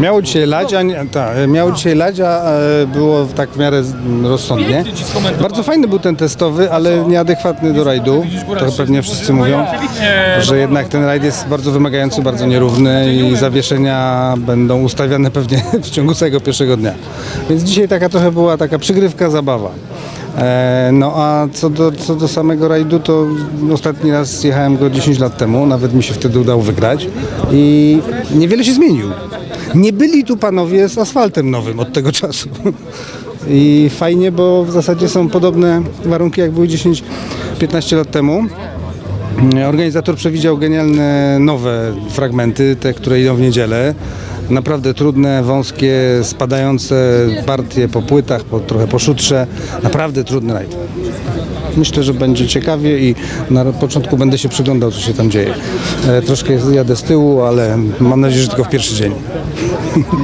Miało dzisiaj lać, a ta, miało dzisiaj lać, a e, było tak w miarę z- rozsądnie. Bardzo fajny był ten testowy, ale nieadekwatny do rajdu. To pewnie wszyscy mówią, że jednak ten rajd jest bardzo wymagający, bardzo nierówny i zawieszenia będą ustawiane pewnie w ciągu całego pierwszego dnia. Więc dzisiaj taka trochę była taka przygrywka, zabawa. E, No a co do, co do samego rajdu, to ostatni raz jechałem go 10 lat temu, nawet mi się wtedy udało wygrać i niewiele się zmienił. Nie byli tu panowie z asfaltem nowym od tego czasu. I fajnie, bo w zasadzie są podobne warunki jak były 10-15 lat temu. Organizator przewidział genialne nowe fragmenty, te, które idą w niedzielę. Naprawdę trudne, wąskie, spadające partie po płytach, po, trochę po szutrze. Naprawdę trudny rajd. Myślę, że będzie ciekawie i na początku będę się przyglądał, co się tam dzieje. E, troszkę jadę z tyłu, ale mam nadzieję, że tylko w pierwszy dzień.